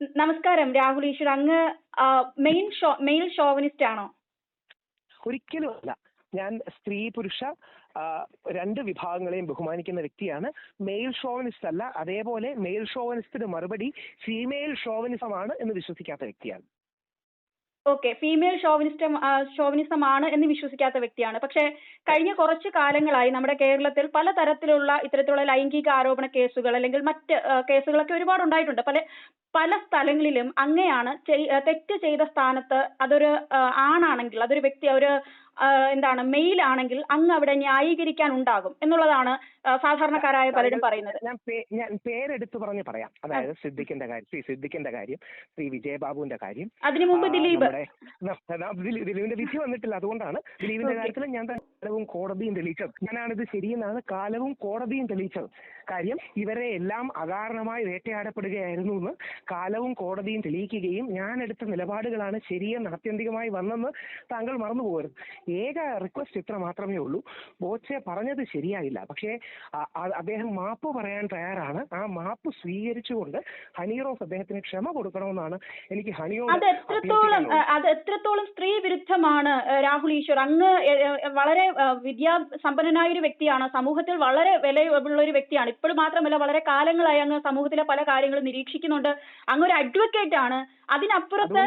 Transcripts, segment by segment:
നമസ്കാരം രാഹുൽ ഈശ്വർ. അങ്ങ് main show mail chauvinist ആണോ? ഒരിക്കലും അല്ല. ഞാൻ സ്ത്രീ പുരുഷ രണ്ട് വിഭാഗങ്ങളെയും ബഹുമാനിക്കുന്ന വ്യക്തിയാണ്. മെയിൽ ഷോവനിസ്റ്റ് അല്ല അതേപോലെ മെയിൽ ഷോവനിസ്റ്റിന് മറുപടി ഫീമെയിൽ ഷോവനിസമാണ് എന്ന് വിശ്വസിക്കാത്ത വ്യക്തിയാണ്. ഓക്കെ ഫീമെയിൽ ഷോവിനിസ്റ്റ് ഷോവിനിസമാണ് എന്ന് വിശ്വസിക്കാത്ത വ്യക്തിയാണ്. പക്ഷേ കഴിഞ്ഞ കുറച്ച് കാലങ്ങളായി നമ്മുടെ കേരളത്തിൽ പല തരത്തിലുള്ള ഇത്തരത്തിലുള്ള ലൈംഗിക ആരോപണ കേസുകൾ അല്ലെങ്കിൽ മറ്റ് കേസുകളൊക്കെ ഒരുപാട് ഉണ്ടായിട്ടുണ്ട്. പല പല സ്ഥലങ്ങളിലും അങ്ങയാണ് തെറ്റ് ചെയ്ത സ്ഥാനത്ത് അതൊരു ആണാണെങ്കിൽ അതൊരു വ്യക്തി ഒരു എന്താണ് മെയിൽ ആണെങ്കിൽ അങ്ങ് അവിടെ ന്യായീകരിക്കാൻ ഉണ്ടാകും എന്നുള്ളതാണ് സാധാരണക്കാരായ പലരും പറയുന്നത്. ഞാൻ ഞാൻ പേരെടുത്ത് പറഞ്ഞ് പറയാം. അതായത് സിദ്ദിഖിന്റെ കാര്യം ശ്രീ സിദ്ദിഖിന്റെ കാര്യം ശ്രീ വിജയബാബുവിന്റെ കാര്യം. അതിനു മുമ്പ് ദിലീപ്. ദിലീപിന്റെ വിധി വന്നിട്ടില്ല. അതുകൊണ്ടാണ് ദിലീപിന്റെ കാര്യത്തിൽ ഞാൻ കാലവും കോടതിയും തെളിയിച്ചത്. ഞാനാണിത് ശരിയെന്നാണ് കാലവും കോടതിയും തെളിയിച്ചത്. കാര്യം ഇവരെ എല്ലാം അകാരണമായി വേട്ടയാടപ്പെടുകയായിരുന്നു എന്ന് കാലവും കോടതിയും തെളിയിക്കുകയും ഞാൻ എടുത്ത നിലപാടുകളാണ് ശരിയെന്ന് ആത്യന്തികമായി വന്നെന്ന് താങ്കൾ മറന്നു പോകരുത് ഏക റിക്വസ്റ്റ് ഇത്ര മാത്രമേ ഉള്ളൂ. ബോച്ചെ പറഞ്ഞത് ശരിയായില്ല. പക്ഷേ അദ്ദേഹം മാപ്പ് പറയാൻ തയ്യാറാണ്. ആ മാപ്പ് സ്വീകരിച്ചുകൊണ്ട് ഹണീറോസ് അദ്ദേഹത്തിന് ക്ഷമ കൊടുക്കണമെന്നാണ് എനിക്ക് ഹണിയോട് അത് എത്രത്തോളം അത് എത്രത്തോളം സ്ത്രീ വിരുദ്ധമാണ് രാഹുൽ ഈശ്വർ. അങ്ങ് വളരെ വിദ്യാ സമ്പന്നനായ ഒരു വ്യക്തിയാണ്. സമൂഹത്തിൽ വളരെ വിലയുള്ള ഒരു വ്യക്തിയാണ്. ഇപ്പോൾ മാത്രമല്ല വളരെ കാലങ്ങളായി അങ്ങ് സമൂഹത്തിലെ പല കാര്യങ്ങളും നിരീക്ഷിക്കുന്നുണ്ട്. അങ്ങ് ഒരു അഡ്വക്കേറ്റ് ആണ്. അതിനപ്പുറത്ത്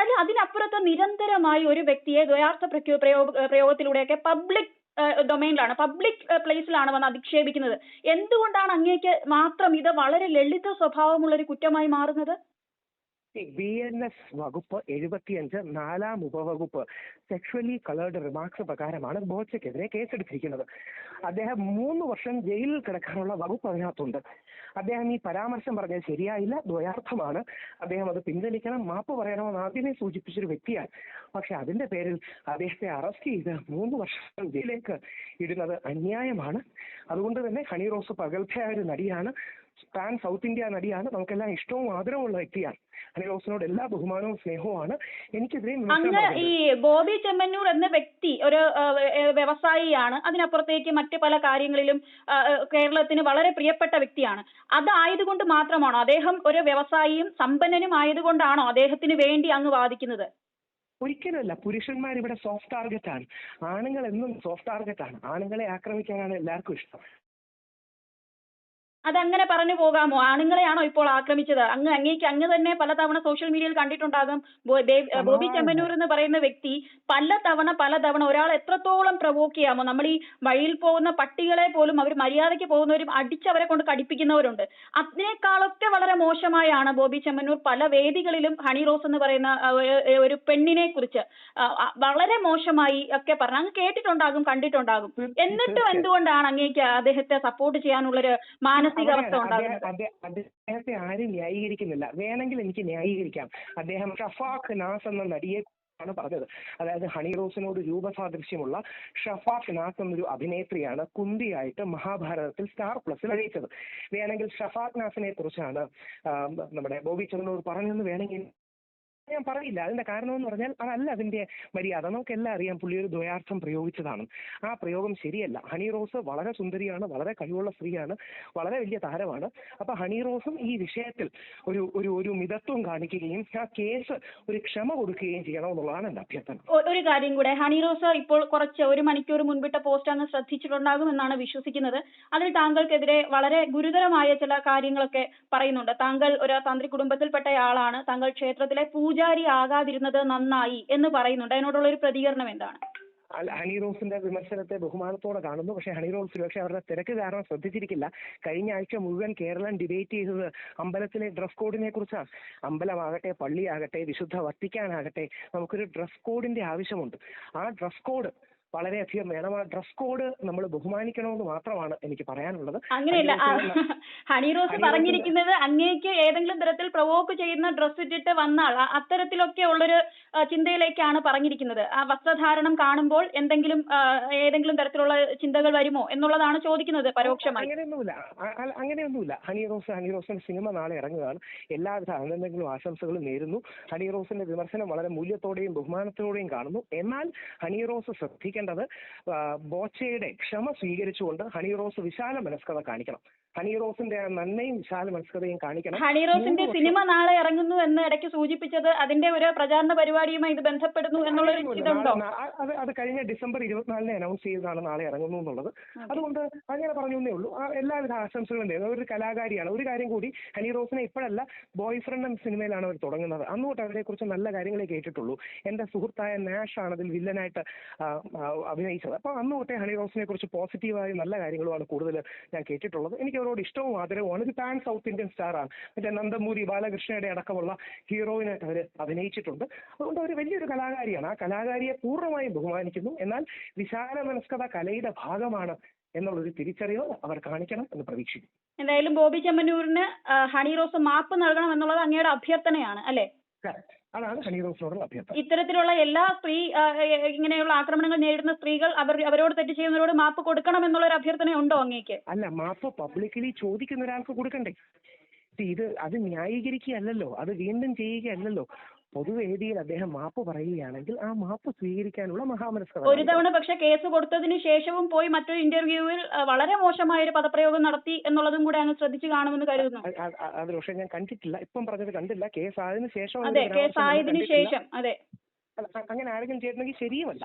അല്ല അതിനപ്പുറത്ത് നിരന്തരമായി ഒരു വ്യക്തിയെ ദ്വയാർത്ഥ പ്രയോ പ്രയോഗ പ്രയോഗത്തിലൂടെയൊക്കെ പബ്ലിക് ഡൊമൈനിലാണ് പബ്ലിക് പ്ലേസിലാണ് വന്ന് അധിക്ഷേപിക്കുന്നത്. എന്തുകൊണ്ടാണ് അങ്ങേക്ക് മാത്രം ഇത് വളരെ ലളിത സ്വഭാവമുള്ള ഒരു കുറ്റമായി മാറുന്നത്? ബി എൻ എസ് വകുപ്പ് എഴുപത്തിയഞ്ച് നാലാം ഉപവകുപ്പ് സെക്ഷലി കളേർഡ് റിമാർക്സ് പ്രകാരമാണ് ബോച്ചയ്ക്കെതിരെ കേസെടുത്തിരിക്കുന്നത്. അദ്ദേഹം മൂന്ന് വർഷം ജയിലിൽ കിടക്കാനുള്ള വകുപ്പ് അതിനകത്തുണ്ട്. അദ്ദേഹം ഈ പരാമർശം പറഞ്ഞത് ശരിയായില്ല ദ്വയാർത്ഥമാണ്. അദ്ദേഹം അത് പിൻവലിക്കണം മാപ്പ് പറയണമെന്ന് ആദ്യമേ സൂചിപ്പിച്ചൊരു വ്യക്തിയാണ്. പക്ഷെ അതിന്റെ പേരിൽ അദ്ദേഹത്തെ അറസ്റ്റ് ചെയ്ത് മൂന്ന് വർഷം ജയിലിലേക്ക് ഇടുന്നത് അന്യായമാണ്. അതുകൊണ്ട് തന്നെ ഹണി റോസ് പകൽഭയായ ഒരു നടിയാണ്. പാൻ സൗത്ത് ഇന്ത്യ നടിയാണ്. നമുക്കെല്ലാം ഇഷ്ടവും ആദരവുമുള്ള വ്യക്തിയാണ്. അനിൽ റോസിനോട് എല്ലാ ബഹുമാനവും സ്നേഹവുമാണ്. എനിക്കെതിരെ പറഞ്ഞത്. ഈ ബോബി ചെമ്മന്നൂർ എന്ന വ്യക്തി ഒരു വ്യവസായിയാണ്. അതിനപ്പുറത്തേക്ക് മറ്റു പല കാര്യങ്ങളിലും കേരളത്തിന് വളരെ പ്രിയപ്പെട്ട വ്യക്തിയാണ്. അതായതുകൊണ്ട് മാത്രമാണോ അദ്ദേഹം ഒരു വ്യവസായിയും സമ്പന്നനും ആയതുകൊണ്ടാണോ അദ്ദേഹത്തിന് വേണ്ടി അങ്ങ് വാദിക്കുന്നത്? ഒരിക്കലുമല്ല. പുരുഷന്മാർ ഇവിടെ സോഫ്റ്റ് ടാർഗറ്റ് ആണ്. ആണുങ്ങൾ എന്നും സോഫ്റ്റ് ടാർഗറ്റ് ആണ്. ആണുങ്ങളെ ആക്രമിക്കാനാണ് എല്ലാവർക്കും ഇഷ്ടം. അതങ്ങനെ പറഞ്ഞു പോകാമോ? ആണുങ്ങളെയാണോ ഇപ്പോൾ ആക്രമിച്ചത്? അങ്ങ് അങ്ങേക്ക് അങ്ങ് തന്നെ പലതവണ സോഷ്യൽ മീഡിയയിൽ കണ്ടിട്ടുണ്ടാകും. ബോബി ചെമ്മന്നൂർ എന്ന് പറയുന്ന വ്യക്തി പലതവണ പലതവണ ഒരാൾ എത്രത്തോളം പ്രവോക്ക് ചെയ്യാമോ? നമ്മൾ ഈ വഴിയിൽ പോകുന്ന പട്ടികളെ പോലും അവർ മര്യാദയ്ക്ക് പോകുന്നവരും അടിച്ചവരെ കൊണ്ട് കടിപ്പിക്കുന്നവരുണ്ട്. അതിനേക്കാളൊക്കെ വളരെ മോശമായാണ് ബോബി ചെമ്മന്നൂർ പല വേദികളിലും ഹണി റോസ് എന്ന് പറയുന്ന ഒരു- പെണ്ണിനെ കുറിച്ച്. വളരെ മോശമായി ഒക്കെ പറഞ്ഞു അങ്ങ് കേട്ടിട്ടുണ്ടാകും കണ്ടിട്ടുണ്ടാകും. എന്നിട്ടും എന്തുകൊണ്ടാണ് അങ്ങേക്ക് അദ്ദേഹത്തെ സപ്പോർട്ട് ചെയ്യാനുള്ളൊരു മാനസികാവസ്ഥ അദ്ദേഹത്തെ ആരും ന്യായീകരിക്കുന്നില്ല. വേണമെങ്കിൽ എനിക്ക് ന്യായീകരിക്കാം. അദ്ദേഹം ഷഫാഖ് നാസ് എന്ന നടിയെ ആണ് പറഞ്ഞത്. അതായത് ഹണി റോസിനോട് രൂപസാദൃശ്യമുള്ള ഷഫാഖ് നാസ് എന്നൊരു അഭിനേത്രിയാണ് കുന്തിയായിട്ട് മഹാഭാരതത്തിൽ സ്റ്റാർ പ്ലസിൽ അറിയിച്ചത് വേണമെങ്കിൽ ഷഫാഖ് നാസിനെ കുറിച്ചാണ് നമ്മുടെ ബോബി ചന്ദ്രനോട് പറഞ്ഞതെന്ന് വേണമെങ്കിൽ ഞാൻ പറയില്ല. അതിന്റെ കാരണം എന്ന് പറഞ്ഞാൽ അതല്ല അതിന്റെ മര്യാദ. നമുക്കെല്ലാം അറിയാം പുള്ളി ഒരു ദ്വയാർത്ഥം പ്രയോഗിച്ചതാണ്. ആ പ്രയോഗം ശരിയല്ല. ഹണി റോസ് വളരെ സുന്ദരിയാണ് വളരെ കഴിവുള്ള സ്ത്രീയാണ് വളരെ വലിയ താരമാണ്. അപ്പൊ ഹണി റോസും ഈ വിഷയത്തിൽ ഒരു ഒരു ഒരു മിതത്വം കാണിക്കുകയും ആ കേസ് ഒരു ക്ഷമ കൊടുക്കുകയും ചെയ്യണമെന്നുള്ളതാണ് എന്റെ അഭ്യർത്ഥന. ഒരു കാര്യം കൂടെ. ഹണി റോസ് ഇപ്പോൾ കുറച്ച് ഒരു മണിക്കൂർ മുൻപിട്ട പോസ്റ്റ് അങ്ങ് ശ്രദ്ധിച്ചിട്ടുണ്ടാകും എന്നാണ് വിശ്വസിക്കുന്നത്. അതിൽ താങ്കൾക്കെതിരെ വളരെ ഗുരുതരമായ ചില കാര്യങ്ങളൊക്കെ പറയുന്നുണ്ട്. താങ്കൾ ഒരു തന്ത്രി കുടുംബത്തിൽപ്പെട്ടയാളാണ്. താങ്കൾ ക്ഷേത്രത്തിലെ പൂജാരി ആകാതിരുന്നത് നന്നായി എന്ന് പറയുന്നുണ്ട്. അതിനോടുള്ള ഒരു പ്രതികരണം എന്താണ്? ഹണി റോസിന്റെ വിമർശനത്തെ ബഹുമാനത്തോടെ കാണുന്നു. പക്ഷേ ഹണി റോസ് പക്ഷെ അവരുടെ തിരക്ക് കാരണം ശ്രദ്ധിച്ചിരിക്കില്ല. കഴിഞ്ഞ ആഴ്ച മുഴുവൻ കേരളം ഡിബേറ്റ് ചെയ്തത് അമ്പലത്തിലെ ഡ്രസ് കോഡിനെ കുറിച്ചാണ്. അമ്പലമാകട്ടെ പള്ളിയാകട്ടെ വിശുദ്ധ വത്തിക്കാനാകട്ടെ നമുക്കൊരു ഡ്രസ് കോഡിന്റെ ആവശ്യമുണ്ട്. ആ ഡ്രസ് കോഡ് വളരെയധികം വേണം. ആ ഡ്രസ് കോഡ് നമ്മൾ ബഹുമാനിക്കണമെന്ന് മാത്രമാണ് എനിക്ക് പറയാനുള്ളത്. അങ്ങനെയല്ല. ഹണി റോസ് പറഞ്ഞിരിക്കുന്നത് അങ്ങേക്ക് ഏതെങ്കിലും തരത്തിൽ പ്രൊവോക്ക് ചെയ്യുന്ന ഡ്രസ് ഇട്ടിട്ട് വന്നാൽ അത്തരത്തിലൊക്കെ ഉള്ളൊരു ചിന്തയിലേക്കാണ് പറഞ്ഞിരിക്കുന്നത്. ആ വസ്ത്രധാരണം കാണുമ്പോൾ എന്തെങ്കിലും ഏതെങ്കിലും തരത്തിലുള്ള ചിന്തകൾ വരുമോ എന്നുള്ളതാണ് ചോദിക്കുന്നത് പരോക്ഷമായി. അങ്ങനെയൊന്നുമില്ല. അങ്ങനെയൊന്നുമില്ല. ഹണി റോസ് ഹണി റോസിന്റെ സിനിമ നാളെ ഇറങ്ങുകയാണ്. എല്ലാവിധ അഭിനന്ദനങ്ങളും ആശംസകളും നേരുന്നു. ഹണി റോസിന്റെ വിമർശനം വളരെ മൂല്യത്തോടെയും ബഹുമാനത്തോടെയും കാണുന്നു. എന്നാൽ ഹണി റോസ് ശ്രദ്ധിക്കേണ്ടത് ബോച്ചയുടെ ക്ഷമ സ്വീകരിച്ചുകൊണ്ട് ഹണി റോസ് വിശാല മനസ്കത കാണിക്കണം. ഹണി റോസിന്റെ നന്മയും വിശാല മനസ്കതയും കാണിക്കണം. ഹണി റോസിന്റെ സിനിമ നാളെ ഇറങ്ങുന്നു എന്ന് ഇടയ്ക്ക് സൂചിപ്പിച്ചത് അതിന്റെ ഒരു പ്രചാരണ പരിപാടിയുമായി ഇത് ബന്ധപ്പെടുന്നു നാളെ- അത് അത് കഴിഞ്ഞ ഡിസംബർ ഇരുപത്തിനാലിന് അനൗൺസ് ചെയ്തതാണ് നാളെ ഇറങ്ങുന്നു എന്നുള്ളത്. അതുകൊണ്ട് അങ്ങനെ പറഞ്ഞു എന്നേ ഉള്ളൂ. എല്ലാവിധ ആശംസകളും നേരുന്നു. ഒരു കലാകാരിയാണ്. ഒരു കാര്യം കൂടി ഹണി റോസിനെ ഇപ്പോഴല്ല ബോയ് ഫ്രണ്ട് എന്ന സിനിമയിലാണ് അവർ തുടങ്ങുന്നത്. അന്ന് തൊട്ട് അവരെ കുറിച്ച് നല്ല കാര്യങ്ങളെ കേട്ടിട്ടുള്ളൂ. എന്റെ സുഹൃത്തായ നാഷ് ആണ് അതിൽ വില്ലനായിട്ട് അഭിനയിച്ചത്. അപ്പൊ അന്ന് തൊട്ടേ ഹണി റോസിനെ കുറിച്ച് പോസിറ്റീവായ നല്ല കാര്യങ്ങളുമാണ് കൂടുതൽ ഞാൻ കേട്ടിട്ടുള്ളത്. എനിക്ക് അവരോട് ഇഷ്ടവും ആദരവുമാണ് ഒരു പാൻ സൗത്ത് ഇന്ത്യൻ സ്റ്റാറാണ് മറ്റേ നന്ദമൂരി ബാലകൃഷ്ണയുടെ അടക്കമുള്ള ഹീറോയിനായിട്ട് അവർ അഭിനയിച്ചിട്ടുണ്ട്. അതുകൊണ്ട് അവർ വലിയൊരു കലാകാരിയാണ്. ആ കലാകാരിയെ പൂർണമായും ബഹുമാനിക്കുന്നു. എന്നാൽ വിശാല മനസ്കഥ കലയുടെ ഭാഗമാണ് എന്നുള്ളൊരു തിരിച്ചറിവ് അവർ കാണിക്കണം എന്ന് പ്രതീക്ഷിക്കുന്നു. എന്തായാലും ബോബി ചെമ്മന്നൂരിന് ഹണി റോസ് മാപ്പ് നൽകണം എന്നുള്ളത് അങ്ങയുടെ അഭ്യർത്ഥനയാണ് അല്ലേ? Correct. അതാണ് ഹണി റോസിനോടുള്ള അഭ്യർത്ഥന. ഇത്തരത്തിലുള്ള എല്ലാ സ്ത്രീ ഇങ്ങനെയുള്ള ആക്രമണങ്ങൾ നേരിടുന്ന സ്ത്രീകൾ അവർ അവരോട് തെറ്റ് ചെയ്യുന്നവരോട് മാപ്പ് കൊടുക്കണം എന്നുള്ള ഒരു അഭ്യർത്ഥന ഉണ്ടോ അങ്ങേക്ക്? അല്ല മാപ്പ് പബ്ലിക്കലി ചോദിക്കുന്ന ഒരാൾക്ക് കൊടുക്കണ്ടേ? ഇത് അത് ന്യായീകരിക്കുകയല്ലല്ലോ അത് വീണ്ടും ചെയ്യുകയല്ലല്ലോ. പൊതുവേദിയിൽ അദ്ദേഹം മാപ്പ് പറയുകയാണെങ്കിൽ ആ മാപ്പ് സ്വീകരിക്കാനുള്ള മഹാമനസ്കത ഒരു തവണ പക്ഷെ കേസ് കൊടുത്തതിന് ശേഷവും പോയി മറ്റൊരു ഇന്റർവ്യൂവിൽ വളരെ മോശമായ ഒരു പദപ്രയോഗം നടത്തി എന്നുള്ളതും കൂടെ അങ്ങ് ശ്രദ്ധിച്ചു കാണുമെന്ന് കരുതുന്നു. അത് പക്ഷെ ഞാൻ കണ്ടിട്ടില്ല. ഇപ്പം പറഞ്ഞത് കണ്ടില്ല. കേസ് ആയതിനു ശേഷം അതെ കേസ് ആയതിനു ശേഷം അതെ. അങ്ങനെ ആരെങ്കിലും ചെയ്തിട്ടുണ്ടെങ്കിൽ ശരിയുമല്ല.